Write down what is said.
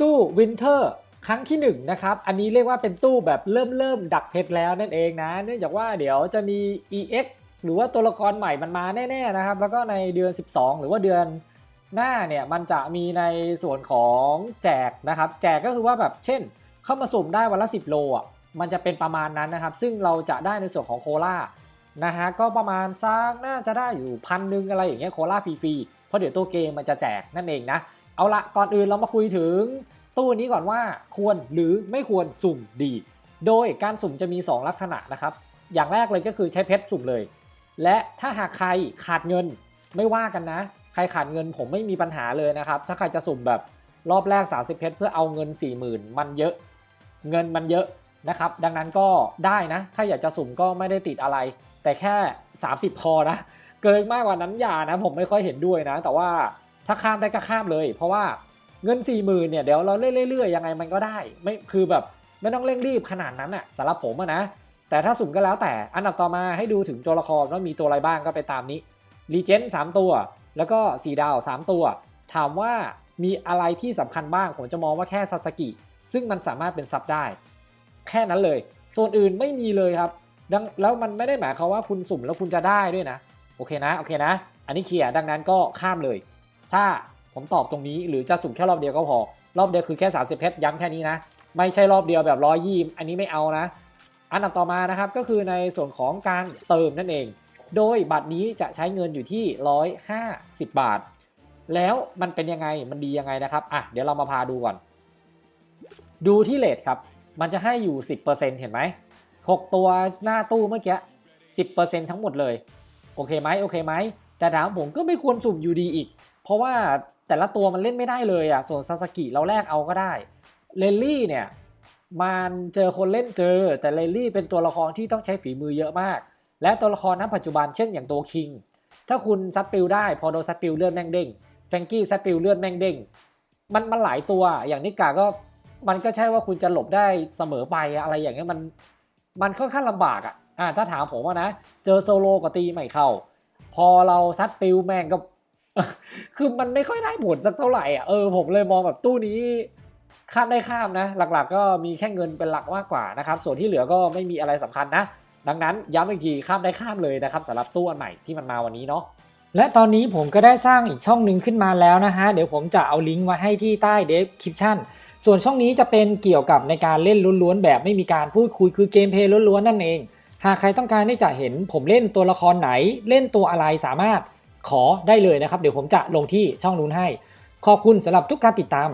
ตู้วินเทอร์ครั้งที่1นงนะครับ อันนี้เรียกว่าเป็นตู้แบบเริ่มเริ่มดักเพชรแล้วนั่นเองนะ เนื่องจากว่าเดี๋ยวจะมี EX หรือว่าตัวละครใหม่มันมาแน่ๆนะครับ แล้วก็ในเดือน 12 หรือว่าเดือนหน้าเนี่ยมันจะมีในส่วนของแจกนะครับ แจกก็คือว่าแบบเช่น เข้ามาสุ่มได้วันละ 10 โลอะมันจะเป็นประมาณนั้นนะครับ ซึ่งเราจะได้ในส่วนของโคลานะฮะก็ประมาณสักน่าจะได้อยู่พันหนึ่งอะไรอย่างเงี้ยโคลาฟรีๆเพราะเดี๋ยวตัวเกมมันจะแจกนั่นเองนะ เอาละก่อนอื่นเรามาคุยถึง ตู้นี้ก่อนว่าควรหรือไม่ควรสุ่มดี โดยการสุ่มจะมี 2 ลักษณะนะครับ อย่างแรกเลยก็คือใช้เพชรสุ่มเลย และถ้าหากใครขาดเงินไม่ว่ากันนะ ใครขาดเงินผมไม่มีปัญหาเลยนะครับ ถ้าใครจะสุ่มแบบรอบแรก 30 เพชรเพื่อเอาเงิน 40,000 มันเยอะ เงินมันเยอะนะครับ ดังนั้นก็ได้นะ ถ้าอยากจะสุ่มก็ไม่ได้ติดอะไร แต่แค่ 30 พอนะ เกินมากกว่านั้นอย่านะ ผมไม่ค่อยเห็นด้วยนะ แต่ว่า ถ้าข้ามได้ก็ข้ามเลย เพราะว่าเงิน4 0,000เนี่ยเดี๋ยวเราเล่นเรื่อยๆยังไงมันก็ได้ไม่คือแบบไม่ต้องเร่งรีบขนาดนั้นอะสำหรับผมอะนะแต่ถ้าสุ่มก็แล้วแต่อันดับต่อมาให้ดูถึงตัวละครว่ามีตัวอะไรบ้างก็ไปตามนี้รีเจนต์3ตัว แล้วก็4ดาว 3 ตัว ถามว่ามีอะไรที่สำคัญบ้าง ผมจะมองว่าแค่ซาสกิ ซึ่งมันสามารถเป็นซับได้ แค่นั้นเลย ส่วนอื่นไม่มีเลยครับดังแล้วมันไม่ได้หมายความว่าคุณสุ่มแล้วคุณจะได้ด้วยนะ โอเคนะ โอเคนะ อันนี้เคลียร์ดังนั้นก็ข้ามเลย ถ้าผมตอบตรงนี้หรือจะสุ่มแค่รอบเดียวก็พอ รอบเดียวคือแค่ 30 เพชรย้ำแค่นี้นะ ไม่ใช่รอบเดียวแบบร้อยยี่อันนี้ไม่เอานะ อันดับต่อมานะครับก็คือในส่วนของการเติมนั่นเอง โดยบัตรนี้จะใช้เงินอยู่ที่ 150 บาท แล้วมันเป็นยังไงมันดียังไงนะครับอะเดี๋ยวเรามาพาดูก่อน ดูที่เลทครับ มันจะให้อยู่ 10%เห็นไหม6 ตัวหน้าตู้เมื่อกี้10%ทั้งหมดเลย โอเคไหมโอเคไหมแต่ถามผมก็ไม่ควรสุ่มอยู่ดีอีก เพราะว่าแต่ละตัวมันเล่นไม่ได้เลยอะส่วนซาสกิเราแลกเอาก็ได้เลนลี่เนี่ยมันเจอคนเล่นเจอ แต่เลนลี่เป็นตัวละครที่ต้องใช้ฝีมือเยอะมาก และตัวละครณปัจจุบันเช่นอย่างตัวคิงถ้าคุณซัดปิวได้พอโดนซัดปิวเลือดแม่งเด้งแฟงกี้ซัดปิวเลือดแม่งเด้งมันมันหลายตัวอย่างนิกาก็มันก็ใช่ว่าคุณจะหลบได้เสมอไปอะไรอย่างเงี้ยมันมันค่อนข้างลำบากอะอ่าถ้าถามผมว่านะ เจอโซโลก็ตีไม่เข้า พอเราซัดปิวแม่งก็ คือมันไม่ค่อยได้ผลสักเท่าไหร่อะเออผมเลยมองแบบตู้นี้ข้ามได้ข้ามนะ หลักๆ ก็มีแค่เงินเป็นหลักมากกว่านะครับ ส่วนที่เหลือก็ไม่มีอะไรสำคัญนะ ดังนั้นย้ำอีกทีข้ามได้ข้ามเลยนะครับสำหรับตู้อันใหม่ที่มันมาวันนี้เนาะและตอนนี้ผมก็ได้สร้างอีกช่องหนึ่งขึ้นมาแล้วนะฮะ เดี๋ยวผมจะเอาลิงก์ไว้ให้ที่ใต้ description ส่วนช่องนี้จะเป็นเกี่ยวกับในการเล่นล้วนๆแบบไม่มีการพูดคุยคือเกมเพลย์ล้วนๆนั่นเอง หากใครต้องการที่จะเห็นผมเล่นตัวละครไหนเล่นตัวอะไรสามารถ ขอได้เลยนะครับ เดี๋ยวผมจะลงที่ช่องนู้นให้ ขอบคุณสำหรับทุกการติดตาม